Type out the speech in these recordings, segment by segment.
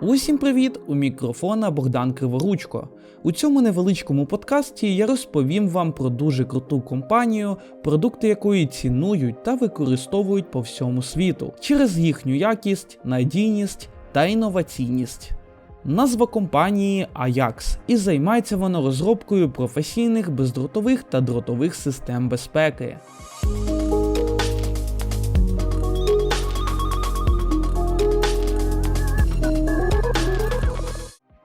Усім привіт! У мікрофона Богдан Криворучко. У цьому невеличкому подкасті я розповім вам про дуже круту компанію, продукти якої цінують та використовують по всьому світу через їхню якість, надійність та інноваційність. Назва компанії Ajax і займається вона розробкою професійних бездротових та дротових систем безпеки.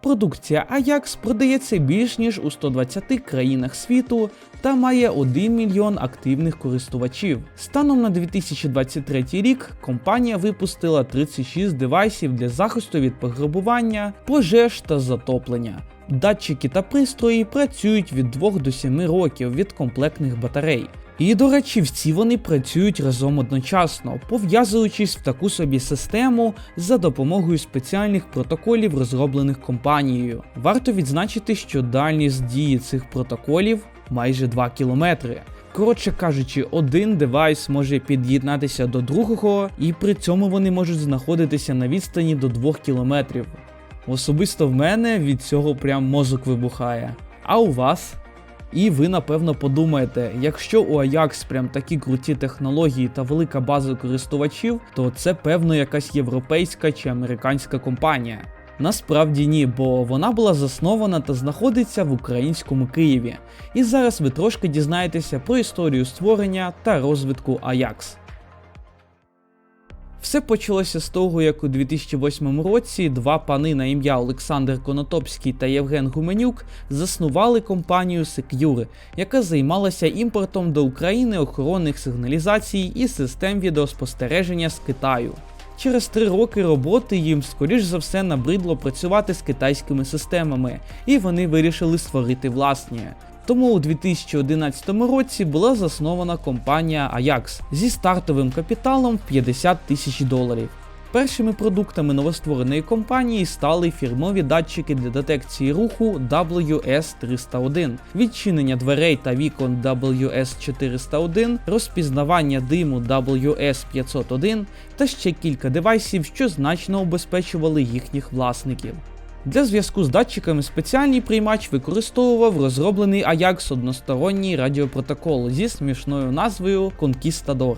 Продукція Ajax продається більш ніж у 120 країнах світу та має 1 мільйон активних користувачів. Станом на 2023 рік компанія випустила 36 девайсів для захисту від пограбування, пожеж та затоплення. Датчики та пристрої працюють від 2 до 7 років від комплектних батарей. І, до речі, всі вони працюють разом одночасно, пов'язуючись в таку собі систему за допомогою спеціальних протоколів, розроблених компанією. Варто відзначити, що дальність дії цих протоколів майже 2 кілометри. Коротше кажучи, один девайс може під'єднатися до другого, і при цьому вони можуть знаходитися на відстані до 2 кілометрів. Особисто в мене від цього прям мозок вибухає. А у вас? І ви напевно подумаєте, якщо у Ajax прям такі круті технології та велика база користувачів, то це певно якась європейська чи американська компанія. Насправді ні, бо вона була заснована та знаходиться в українському Києві. І зараз ви трошки дізнаєтеся про історію створення та розвитку Ajax. Все почалося з того, як у 2008 році два пани на ім'я Олександр Конотопський та Євген Гуменюк заснували компанію Secure, яка займалася імпортом до України охоронних сигналізацій і систем відеоспостереження з Китаю. Через три роки роботи їм, скоріш за все, набридло працювати з китайськими системами, і вони вирішили створити власні. Тому у 2011 році була заснована компанія Ajax зі стартовим капіталом в 50 тисяч доларів. Першими продуктами новоствореної компанії стали фірмові датчики для детекції руху WS301, відчинення дверей та вікон WS401, розпізнавання диму WS501 та ще кілька девайсів, що значно убезпечували їхніх власників. Для зв'язку з датчиками спеціальний приймач використовував розроблений Ajax односторонній радіопротокол зі смішною назвою Conquistador.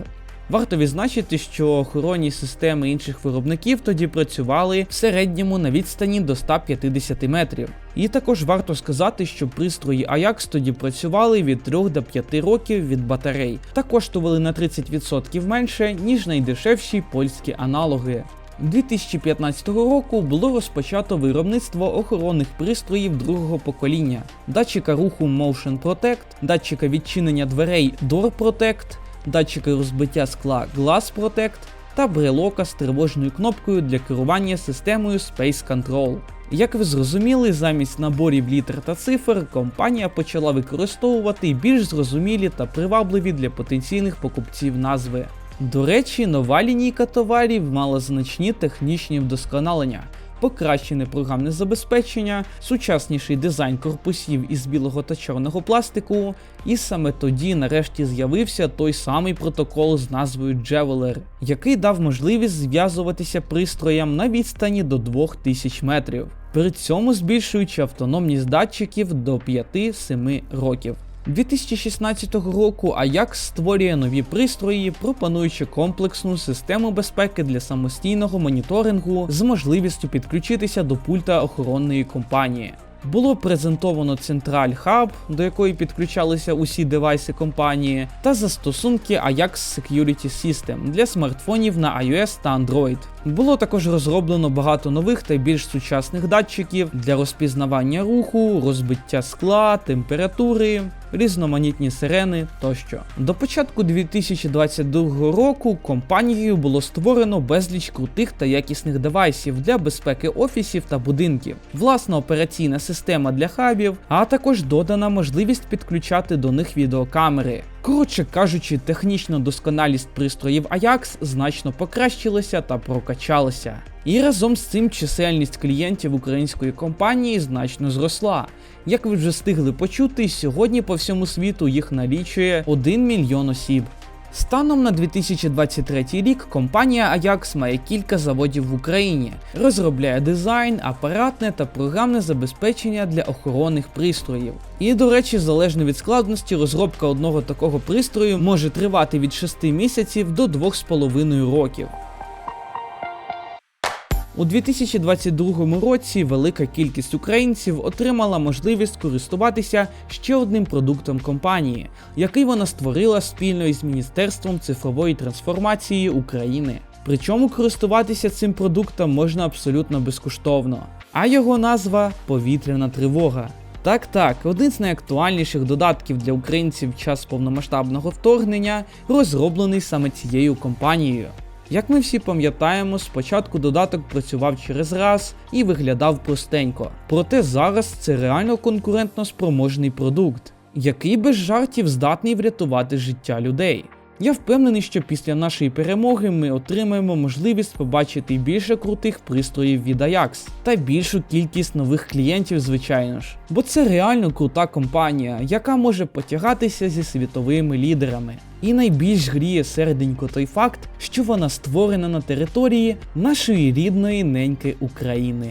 Варто відзначити, що охоронні системи інших виробників тоді працювали в середньому на відстані до 150 метрів. І також варто сказати, що пристрої Ajax тоді працювали від 3 до 5 років від батарей та коштували на 30% менше, ніж найдешевші польські аналоги. 2015 року було розпочато виробництво охоронних пристроїв другого покоління, датчика руху Motion Protect, датчика відчинення дверей Door Protect, датчика розбиття скла Glass Protect та брелока з тривожною кнопкою для керування системою Space Control. Як ви зрозуміли, замість наборів літер та цифр компанія почала використовувати більш зрозумілі та привабливі для потенційних покупців назви. До речі, нова лінійка товарів мала значні технічні вдосконалення, покращене програмне забезпечення, сучасніший дизайн корпусів із білого та чорного пластику, і саме тоді нарешті з'явився той самий протокол з назвою Javeler, який дав можливість зв'язуватися пристроям на відстані до 2000 метрів, при цьому збільшуючи автономність датчиків до 5-7 років. 2016 року Ajax створює нові пристрої, пропонуючи комплексну систему безпеки для самостійного моніторингу з можливістю підключитися до пульта охоронної компанії. Було презентовано Централь Hub, до якої підключалися усі девайси компанії, та застосунки Ajax Security System для смартфонів на iOS та Android. Було також розроблено багато нових та більш сучасних датчиків для розпізнавання руху, розбиття скла, температури, різноманітні сирени тощо. До початку 2022 року компанією було створено безліч крутих та якісних девайсів для безпеки офісів та будинків, власна операційна система для хабів, а також додана можливість підключати до них відеокамери. Коротше кажучи, технічна досконалість пристроїв Ajax значно покращилася та прокачалася. І разом з цим чисельність клієнтів української компанії значно зросла. Як ви вже встигли почути, сьогодні по всьому світу їх налічує 1 мільйон осіб. Станом на 2023 рік компанія Ajax має кілька заводів в Україні, розробляє дизайн, апаратне та програмне забезпечення для охоронних пристроїв. І, до речі, залежно від складності, розробка одного такого пристрою може тривати від 6 місяців до 2,5 років. У 2022 році велика кількість українців отримала можливість користуватися ще одним продуктом компанії, який вона створила спільно із Міністерством цифрової трансформації України. Причому користуватися цим продуктом можна абсолютно безкоштовно. А його назва повітряна тривога. Так, так, один з найактуальніших додатків для українців в час повномасштабного вторгнення розроблений саме цією компанією. Як ми всі пам'ятаємо, спочатку додаток працював через раз і виглядав простенько. Проте зараз це реально конкурентно спроможний продукт, який без жартів здатний врятувати життя людей. Я впевнений, що після нашої перемоги ми отримаємо можливість побачити більше крутих пристроїв від Ajax та більшу кількість нових клієнтів, звичайно ж. Бо це реально крута компанія, яка може потягатися зі світовими лідерами. І найбільш гріє серденько той факт, що вона створена на території нашої рідної неньки України.